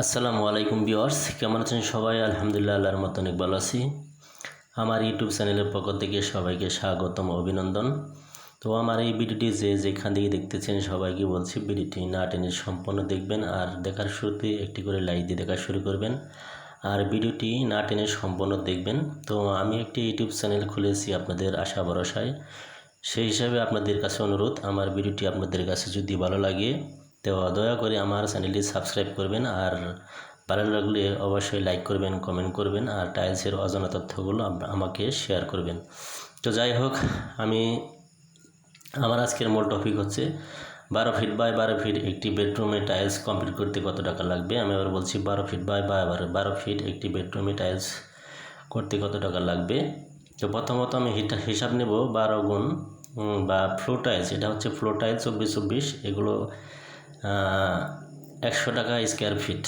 আসসালামু আলাইকুম ভিউয়ার্স, কেমন আছেন সবাই? আলহামদুলিল্লাহ, আল্লাহর মতো অনেক ভালো আছি। আমার ইউটিউব চ্যানেলের পক্ষ থেকে সবাইকে স্বাগতম, অভিনন্দন। তো আমার এই ভিডিওটি যে যেখান থেকে দেখতেছেন সবাইকে বলছি, ভিডিওটি না টেনে সম্পূর্ণ দেখবেন আর দেখার শুরুতে একটি করে লাইক দিয়ে দেখা শুরু করবেন। আর ভিডিওটি না টেনে সম্পূর্ণ দেখবেন। তো আমি একটি ইউটিউব চ্যানেল খুলেছি আপনাদের আশা ভরসায়। সেই হিসাবে আপনাদের কাছে অনুরোধ, আমার ভিডিওটি আপনাদের কাছে যদি ভালো লাগে তো দয়া করে আমার চ্যানেলটি সাবস্ক্রাইব করবেন আর ভালো লাগলে অবশ্যই লাইক করবেন, কমেন্ট করবেন আর টাইলসের অজানা তথ্যগুলো আম- আমাকে শেয়ার করবেন। তো যাই হোক, আমি, আমার আজকের মূল টপিক হচ্ছে বারো ফিট বাই বারো ফিট একটি বেডরুমে টাইলস কমপ্লিট করতে কত টাকা লাগবে? আমি আবার বলছি বারো ফিট বাই বারো বারো ফিট একটি বেডরুমে টাইলস করতে কত টাকা লাগবে? তো প্রথমত আমি হিসাব নেব বারো গুণ বা ফ্লো টাইলস এটা হচ্ছে ফ্লো টাইলস চব্বিশ চব্বিশ, এগুলো একশো টাকা স্কোয়ার ফিট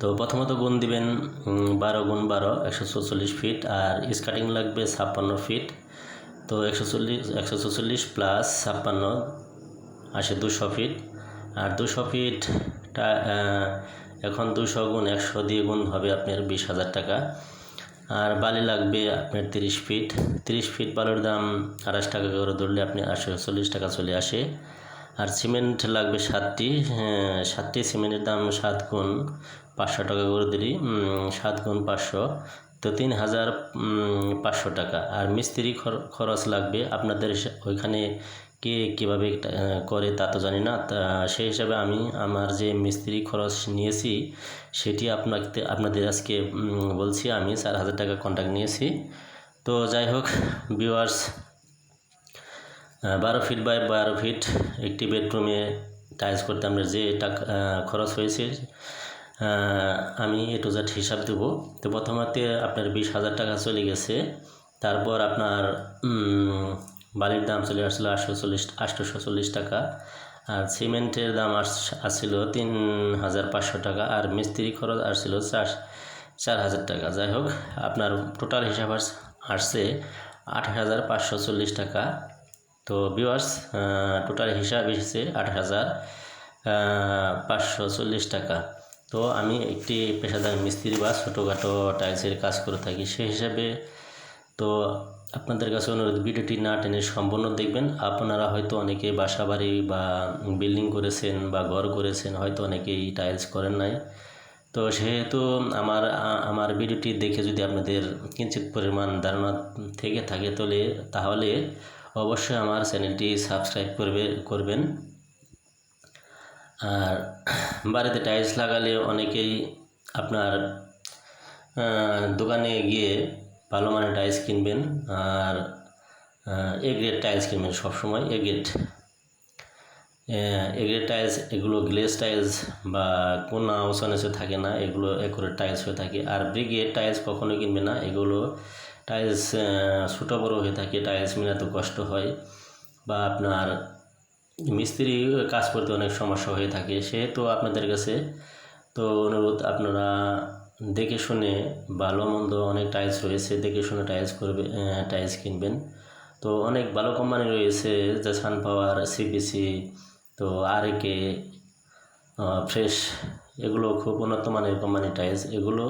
তো প্রথমত গুণ দিবেন বারো গুণ বারো, একশো চৌচল্লিশ ফিট আর স্কার্টিং লাগবে ছাপ্পান্ন ফিট তো একশো চল্লিশ, একশো চৌচল্লিশ প্লাস ছাপ্পান্ন, আসে দুশো ফিট আর দুশো ফিটটা এখন দুশো গুণ একশো দিয়ে গুণ হবে আপনার বিশ হাজার টাকা। আর বালি লাগবে আপনার তিরিশ ফিট তিরিশ ফিট বালুর দাম আড়াইশ টাকা করে ধরলে আপনি আটশো চল্লিশ টাকা চলে আসে। আর সিমেন্ট লাগবে সাতটি হ্যাঁ, সাতটি সিমেন্টের দাম সাত গুণ পাঁচশো টাকা করে দিলি সাত গুণ পাঁচশো। তো তিন হাজার পাঁচশো টাকা। আর মিস্ত্রি খরচ লাগবে আপনাদের ওইখানে কে কীভাবে করে তা তো জানি না। তা সেই হিসাবে আমি আমার যে মিস্ত্রি খরচ নিয়েছি সেটি আপনাকে আপনাদের আজকে বলছি আমি চার হাজার টাকা কন্ট্যাক্ট নিয়েছি। তো যাই হোক ভিউয়ার্স বারো ফিট বাই বারো ফিট একটি বেডরুমে টাইলস করতে আমরা যে টাকা খরচ হয়েছে আমি এ টু জেড হিসাব দেব। তো প্রথমতে আপনার বিশ হাজার টাকা চলে গেছে, তারপর আপনার বালির দাম চলে আসছিল আটশো চল্লিশ আটশোশো চল্লিশ টাকা, আর সিমেন্টের দাম আস, আসছিল তিন হাজার পাঁচশো টাকা, আর মিস্ত্রি খরচ আসছিল চার চার হাজার টাকা। যাই হোক, আপনার টোটাল হিসাব আসছে আট হাজার পাঁচশো চল্লিশ টাকা। তো ভিউয়ার্স টোটাল হিসাব এসেছে আট হাজার পাঁচশো চল্লিশ টাকা। তো আমি একটি পেশাদার মিস্ত্রি বা ছোটোখাটো টাইলসের কাজ করে থাকি সেই হিসাবে। তো আপনাদের কাছে অনুরোধ, ভিডিওটি না টেনে সম্পূর্ণ দেখবেন। আপনারা হয়তো অনেকে বাসা বাড়ি বা বিল্ডিং করেছেন বা ঘর করেছেন, হয়তো অনেকেই টাইলস করেন নাই। তো সেহেতু আমার আমার ভিডিওটি দেখে যদি আপনাদের কিঞ্চিত পরিমাণ ধারণা থেকে থাকে তোলে তাহলে অবশ্যই আমার চ্যানেলটি সাবস্ক্রাইব করবে, করবেন। আর বাড়িতে টাইলস লাগালে অনেকেই আপনার দোকানে গিয়ে ভালো মানের টাইলস কিনবেন আর এ গ্রেড টাইলস কিনবেন সবসময় A grade A grade tiles এগুলো গ্লেস টাইলস বা কোনা ওসানেসে থাকে না, এগুলো একরে টাইলস হয়ে থাকে। আর ব্রিগেড টাইলস কখনো কিনবে না, এগুলো টাইলস ছোটো বড়ো হয়ে থাকে, টাইলস মেলাতে কষ্ট হয় বা আপনার মিস্ত্রি কাজ করতে অনেক সমস্যা হয়ে থাকে। সেহেতু আপনাদের কাছে তো অনুরোধ, আপনারা দেখে শুনে ভালো মন্দ অনেক টাইলস রয়েছে, দেখে শুনে টাইলস করবে টাইলস কিনবেন। তো অনেক ভালো কোম্পানি রয়েছে যে সান পাওয়ার সিবিসি তো আর কে ফ্রেশ, এগুলো খুব উন্নত মানের কোম্পানি টাইলস। এগুলো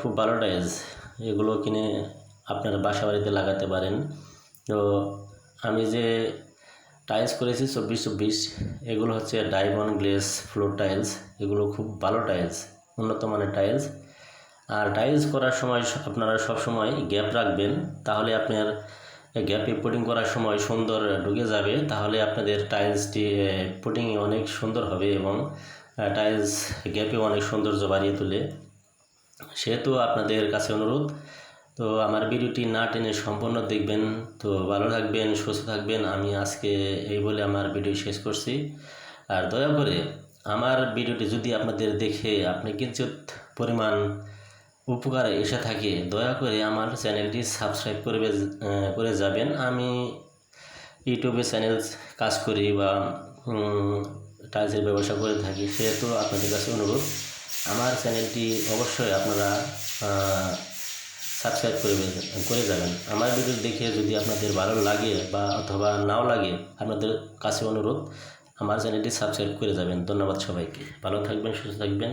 খুব ভালো টাইলস। এগুলো কিনে আপনার বাসা বাড়িতে লাগাতে পারেন। তো আমি যে টাইলস করেছি চব্বিশ চব্বিশ, এগুলো হচ্ছে ডায়মন্ড গ্লেস ফ্লোর টাইলস এগুলো খুব ভালো টাইলস উন্নত মানের টাইলস আর টাইলস করার সময় আপনারা সব সময় গ্যাপ রাখবেন, তাহলে আপনার গ্যাপে পুটিং করার সময় সুন্দর ঢুকে যাবে, তাহলে আপনাদের টাইলসটি পুটিংয়ে অনেক সুন্দর হবে এবং টাইলস গ্যাপে অনেক সৌন্দর্য বাড়িয়ে তোলে। সেহেতু আপনাদের কাছে অনুরোধ। তো আমার ভিডিওটি না টেনে সম্পূর্ণ দেখবেন। তো ভালো থাকবেন, সুস্থ থাকবেন। আমি আজকে এই বলে আমার ভিডিও শেষ করছি। আর দয়া করে আমার ভিডিওটি যদি আপনাদের দেখে আপনি কিঞ্চিত পরিমাণ উপকার এসে থাকে, দয়া করে আমার চ্যানেলটি সাবস্ক্রাইব করবে করে যাবেন। আমি ইউটিউবে চ্যানেল কাজ করি বা টাইলসের ব্যবসা করে থাকি, সেহেতু আপনাদের কাছে অনুরোধ। আমার চ্যানেলটি অবশ্যই আপনারা সাবস্ক্রাইব করে করে যাবেন। আমার ভিডিও দেখে যদি আপনাদের ভালো লাগে বা অথবা নাও লাগে, আপনাদের কাছে অনুরোধ, আমার চ্যানেলটি সাবস্ক্রাইব করে যাবেন। ধন্যবাদ সবাইকে। ভালো থাকবেন, সুস্থ থাকবেন।